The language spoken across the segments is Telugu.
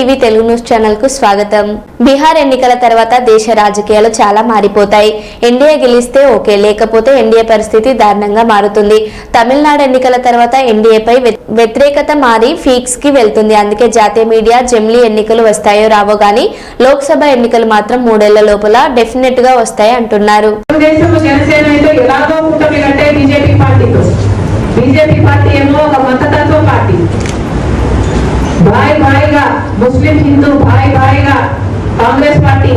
టీవీ తెలుగు న్యూస్ ఛానల్కు స్వాగతం. బీహార్ ఎన్నికల తర్వాత దేశ రాజకీయాలు చాలా మారిపోతాయి. ఎన్డీఏ గెలిస్తే ఓకే లేకపోతే ఎన్డీఏ పరిస్థితి దారుణంగా మారుతుంది. తమిళనాడు ఎన్నికల తర్వాత ఎన్డీఏపై వ్యతిరేకత మారి ఫీక్స్కి వెళ్తుంది. అందుకే జాతీయ మీడియా జమిలీ ఎన్నికలు వస్తాయో రావో గాని లోక్సభ ఎన్నికలు మాత్రం మూడేళ్ళ లోపల డెఫినెట్గా వస్తాయి అంటున్నారు. బీజేపీ పార్టీ ఏమో ఒక మతతత్వ పార్టీ. భాయ్ భాయిగా ముస్లిం హిందూ భాయ్ భాయిగా కాంగ్రెస్ పార్టీ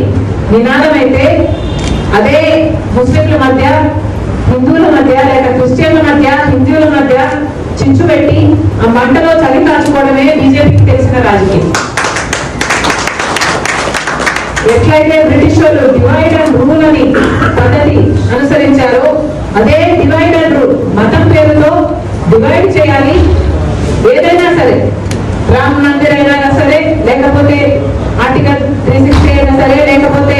నినాదం అయితే అదే ముస్లింల మధ్య హిందువుల మధ్య లేక క్రిస్టియన్ల మధ్య హిందువుల మధ్య చిచ్చు పెట్టి ఆ మంటలో చలి కాచుకోవడమే బీజేపీకి తెలిసిన రాజకీయం. ఎట్లయితే బ్రిటిష్ వాళ్ళు డివైడ్ అండ్ రూల్ అని పద్ధతి అనుసరించారో అదే డివైడ్ అండ్ రూల్ మతం పేరుతో డివైడ్ చేయాలి. ఏదైనా సరే రామ్ మందిర్ అయినా సరే లేకపోతే ఆర్టికల్ త్రీ సిక్స్టీ అయినా సరే లేకపోతే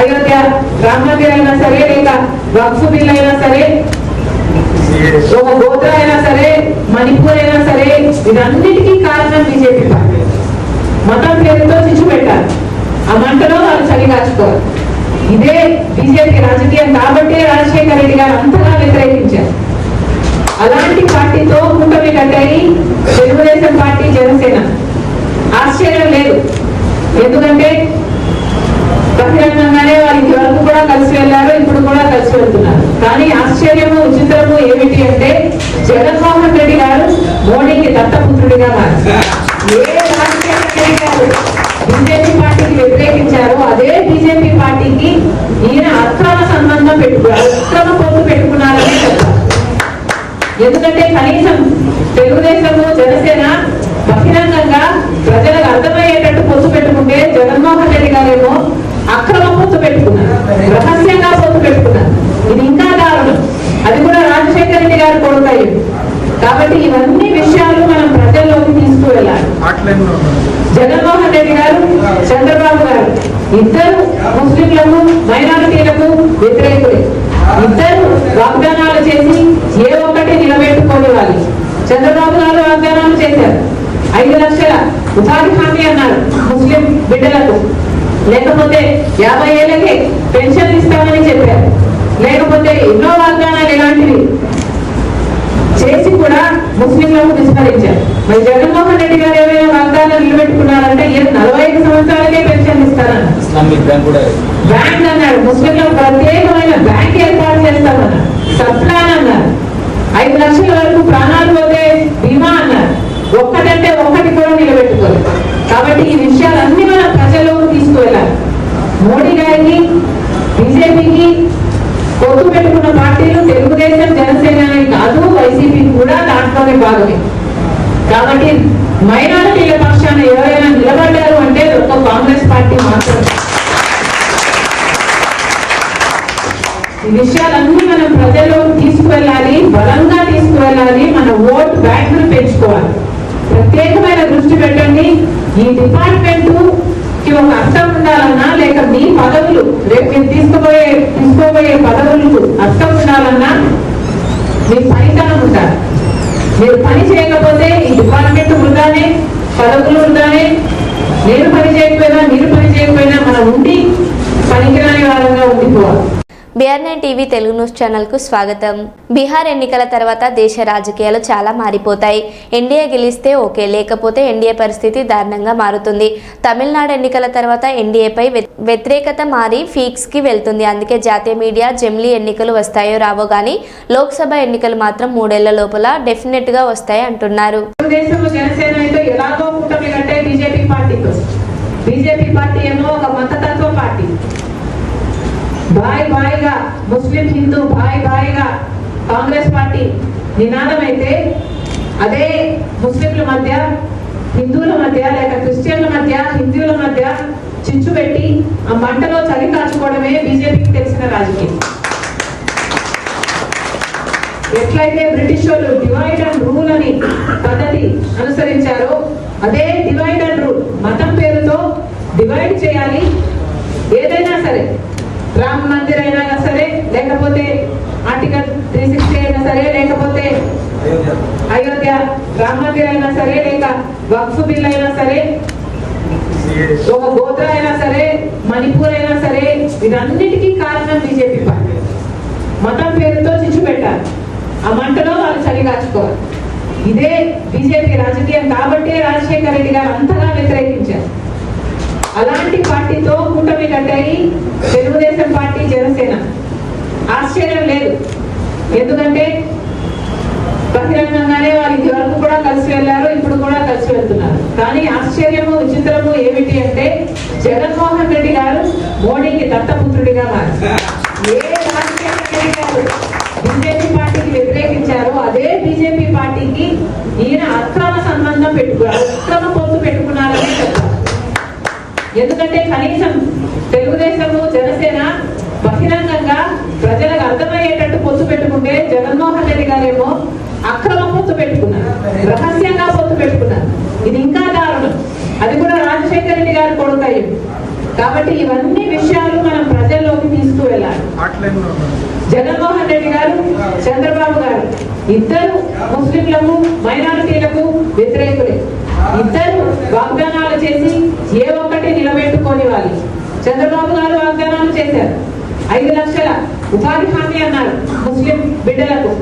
అయోధ్య రామ మందిర్ అయినా సరే లేక వక్ఫ్ బిల్ అయినా సరే ఒక గోత్ర అయినా సరే మణిపూర్ అయినా సరే ఇదన్నిటికీ కారణం బీజేపీ పార్టీ. మతం పేరుతో చిచ్చు పెట్టాలి. ఆ మంటలో వాళ్ళు చలి కాచుకోవాలి. ఇదే బీజేపీ రాజకీయం కాబట్టి రాజశేఖర రెడ్డి గారు అంతగా వ్యతిరేకించారు. అలాంటి పార్టీతో కూటమి కట్టాయి తెలుగుదేశం పార్టీ జనసేన. ఆశ్చర్యం లేదు. ఎందుకంటే బహిరంగంగానే వారి వరకు కూడా కలిసి వెళ్ళారు ఇప్పుడు కూడా కలిసి వెళ్తున్నారు. కానీ ఆశ్చర్యము విచిత్రము ఏమిటి అంటే జగన్మోహన్ రెడ్డి గారు మోడీకి దత్తపుత్రుడిగా మారారు. ఏ గారు బీజేపీ పార్టీకి వ్యతిరేకించారో అదే బీజేపీ పార్టీకి ఈయన అక్రమ సంబంధం పెట్టుకున్నారు అక్రమ పొత్తు ఎందుకంటే కనీసం తెలుగుదేశము జనసేన బహిరంగంగా ప్రజలకు అర్థమయ్యేటట్టు పొత్తు పెట్టుకుంటే జగన్మోహన్ రెడ్డి గారేమో అక్రమ పొత్తు పెట్టుకున్నారు రహస్యంగా పొత్తు పెట్టుకున్నారు. ఇది ఇంకా దారుణం. అది కూడా రాజశేఖర రెడ్డి గారు కొడుతాయి కాబట్టి ఇవన్నీ విషయాలు మనం ప్రజల్లోకి తీసుకువెళ్ళాలి. జగన్మోహన్ రెడ్డి గారు చంద్రబాబు గారు ఇద్దరు ముస్లింలకు మైనారిటీలకు వ్యతిరేకులే. ఇద్దరు వాగ్దానం వాళ్ళు చంద్రబాబు గారు వాగ్దానాలు చేశారు. ఐదు లక్షల ఉపాధి హామీ అన్నారు ముస్లిం బిడ్డలకు. లేకపోతే యాభై ఏళ్ళకే పెన్షన్ ఇస్తామని చెప్పారు. లేకపోతే ఎన్నో వాగ్దానాలు ఇలాంటివి చేసి కూడా ముస్లింలకు విస్మరించారు. మరి జగన్మోహన్ రెడ్డి గారు ఏమైనా వాగ్దానాలు నిలబెట్టుకున్నారంటే ఈయన నలభై ఐదు సంవత్సరాలకే పెన్షన్ ఇస్తారన్నారు. బ్యాంక్ అన్నాడు ముస్లింలకు ప్రత్యేకమైన బ్యాంక్ ఏర్పాటు చేస్తామన్నారు. అన్నారు ఐదు లక్షల వరకు ప్రాణాలు పోతే బీమా అన్నారు. ఒక్కటంటే ఒక్కటి కూడా నిలబెట్టుకోలేదు. కాబట్టి ఈ విషయాలన్నీ మనం ప్రజల్లోకి తీసుకువెళ్ళాలి. మోడీ గారికి బీజేపీకి పొత్తు పెట్టుకున్న పార్టీలు తెలుగుదేశం జనసేన కాదు వైసీపీ కూడా దాంట్లోనే భాగమే. కాబట్టి మైనారిటీల పక్షాన ఎవరైనా నిలబడ్డారు అంటే ఒక్క కాంగ్రెస్ పార్టీ మాత్రమే. ఈ విషయాలన్నీ మనం ప్రజల్లో తీసుకువెళ్ళాలి. బలంగా తీసుకువెళ్ళాలి మన ఓట్ బ్యాంక్ పెంచుకోవాలి. ప్రత్యేకమైన దృష్టి పెట్టండి. ఈ డిపార్ట్మెంట్కి ఒక అర్థం ఉండాలన్నా లేక మీ పదవులు రేపు మీరు తీసుకుపోయే తీసుకోబోయే పదవులకు అర్థం ఉండాలన్నా మీ పనితనం ఉండాలి. మీరు పని చేయకపోతే ఈ డిపార్ట్మెంట్ వృధానే పదవులు వృధానే. నేను పని చేయకపోయినా మీరు పని చేయకపోయినా మనం ఉండి బీఆర్ టీవీ తెలుగు న్యూస్ ఛానల్కు స్వాగతం. బీహార్ ఎన్నికల తర్వాత దేశ రాజకీయాలు చాలా మారిపోతాయి. ఎన్డీఏ గెలిస్తే ఓకే లేకపోతే ఎన్డీఏ పరిస్థితి దారుణంగా మారుతుంది. తమిళనాడు ఎన్నికల తర్వాత ఎన్డీఏపై వ్యతిరేకత మారి ఫీక్స్కి వెళ్తుంది. అందుకే జాతీయ మీడియా జమిలీ ఎన్నికలు వస్తాయో రావో గానీ లోక్సభ ఎన్నికలు మాత్రం మూడేళ్ళ లోపల డెఫినెట్గా వస్తాయి అంటున్నారు. బీజేపీ పార్టీ ఏమో ఒక మత భాయ్ భాయిగా ముస్లిం హిందూ భాయ్ భాయిగా కాంగ్రెస్ పార్టీ నినాదం అయితే అదే ముస్లింల మధ్య హిందువుల మధ్య లేక క్రిస్టియన్ల మధ్య హిందువుల మధ్య చిచ్చు పెట్టి ఆ మంటలో చలి కాచుకోవడమే బీజేపీకి తెలిసిన రాజకీయం. ఎట్లయితే బ్రిటిష్ వాళ్ళు డివైడ్ అండ్ రూల్ అని పద్ధతి అనుసరించారో అదే డివైడ్ అండ్ రూల్ మతం పేరుతో డివైడ్ చేయాలి ఏదైనా సరే రామ మందిర్ అయినా సరే లేకపోతే ఆర్టికల్ త్రీ సిక్స్టీ అయినా సరే లేకపోతే అయోధ్య అయోధ్య రామ మందిర్ అయినా సరే లేక వక్ఫ్ బిల్ అయినా సరే ఒక గోత్ర అయినా సరే మణిపూర్ అయినా సరే ఇదన్నిటికీ కారణం బీజేపీ పార్టీ. మతం పేరుతో చిచ్చు పెట్టారు. ఆ మంటలో వాళ్ళు చలి కాచుకోవాలి. ఇదే బీజేపీ రాజకీయం కాబట్టే రాజశేఖర రెడ్డి గారు అంతగా వ్యతిరేకించారు. అలాంటి పార్టీతో కూటమి కట్టాయి తెలుగుదేశం పార్టీ జనసేన. ఆశ్చర్యం లేదు. ఎందుకంటే బహిరంగంగానే వారు ఇది వరకు కూడా కలిసి వెళ్ళారు ఇప్పుడు కూడా కలిసి వెళ్తున్నారు. కానీ ఆశ్చర్యము విచిత్రము ఏమిటి అంటే జగన్మోహన్ రెడ్డి గారు మోడీకి దత్తపుత్రుడిగా మారారు. ఏ గారు బీజేపీ పార్టీకి వ్యతిరేకించారో. అదే బీజేపీ పార్టీకి ఈయన అక్రమ సంబంధం పెట్టుకున్నారు అక్రమ పొత్తు పెట్టుకున్నారని చెప్పారు. ఎందుకంటే కనీసం తెలుగుదేశము జనసేన బహిరంగంగా ప్రజలకు అర్థమయ్యేటట్టు పొత్తు పెట్టుకుంటే జగన్మోహన్ రెడ్డి గారేమో అక్రమ పొత్తు పెట్టుకున్నారు. రహస్యంగా పొత్తు పెట్టుకున్నారు. ఇది ఇంకా దారుణం. అది కూడా రాజశేఖర రెడ్డి గారు కొడుకయ్యం కాబట్టి ఇవన్నీ విషయాలు మనం ప్రజల్లోకి తీసుకువెళ్ళాలి. జగన్మోహన్ రెడ్డి గారు చంద్రబాబు గారు ఇద్దరు ముస్లింలకు మైనారిటీలకు వ్యతిరేకులే. ఇద్దరు వాగ్దానాలు చేసి ఏ ఒక్కటి నిలబెట్టుకోని వాళ్ళు చంద్రబాబు గారు వాగ్దానాలు చేశారు. ఐదు లక్షల ఉపాధి హామీ అన్నారు ముస్లిం బిడ్డలకు.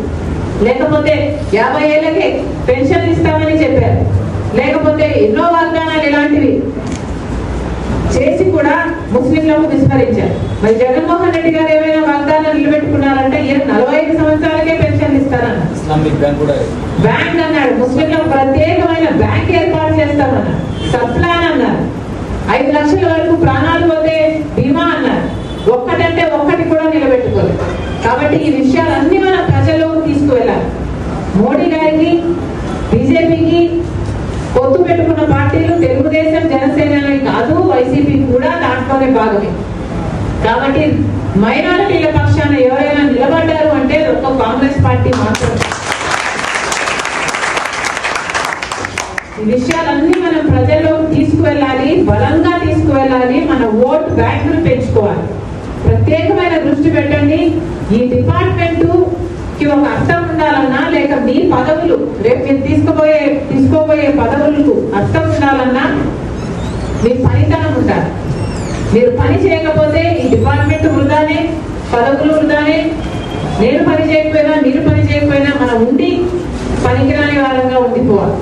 లేకపోతే యాభై ఏళ్ళకే పెన్షన్ ఇస్తామని చెప్పారు. లేకపోతే ఎన్నో వాగ్దానాలు ఇలాంటివి చేసి కూడా ముస్లింలకు విస్మరించారు. మరి జగన్మోహన్ రెడ్డి గారు ఏమైనా వాగ్దానాలు నిలబెట్టుకున్నారంటే ఈయన నలభై ఐదు సంవత్సరాలకే పెన్షన్ కూడా బ్యాంక్ అన్నాడు. ముస్లింలకు ప్రత్యేకమైన బ్యాంక్ ఏర్పాటు చేస్తామన్నారు. సప్లాన్ అన్నారు. ఐదు లక్షల వరకు ప్రాణాలు పోతే బీమా అన్నారు ఒక్కటంటే ఒక్కటి కూడా నిలబెట్టుకోలేదు కాబట్టి ఈ విషయాలన్నీ మన ప్రజల్లోకి తీసుకువెళ్ళాలి. మోడీ గారికి బీజేపీకి పొత్తు పెట్టుకున్న పార్టీలు తెలుగుదేశం జనసేనని కాదు వైసీపీ కూడా దాంట్లోనే భాగమే. కాబట్టి మైనారిటీల పక్షాన ఎవరైనా నిలబడ్డారు అంటే ఒక్క కాంగ్రెస్ పార్టీ మాత్రమే. ఈ విషయాలన్నీ మనం ప్రజల్లోకి తీసుకువెళ్ళాలి బలంగా తీసుకువెళ్ళాలి మన ఓట్ బ్యాంక్ పెంచుకోవాలి. ప్రత్యేకమైన దృష్టి పెట్టండి. ఈ డిపార్ట్మెంట్కి ఒక అర్థం ఉండాలన్నా లేక మీ పదవులు రేపు మీరు తీసుకుపోయే తీసుకోబోయే పదవులకు అర్థం ఉండాలన్నా మీ పనితనం ఉండాలి. మీరు పని చేయకపోతే ఈ డిపార్ట్మెంట్ వృధానే పదవులు వృధానే. నేను పని చేయకపోయినా మీరు పని చేయకపోయినా మనం ఉండి పనికిరాని వారంగా ఉండిపోవాలి.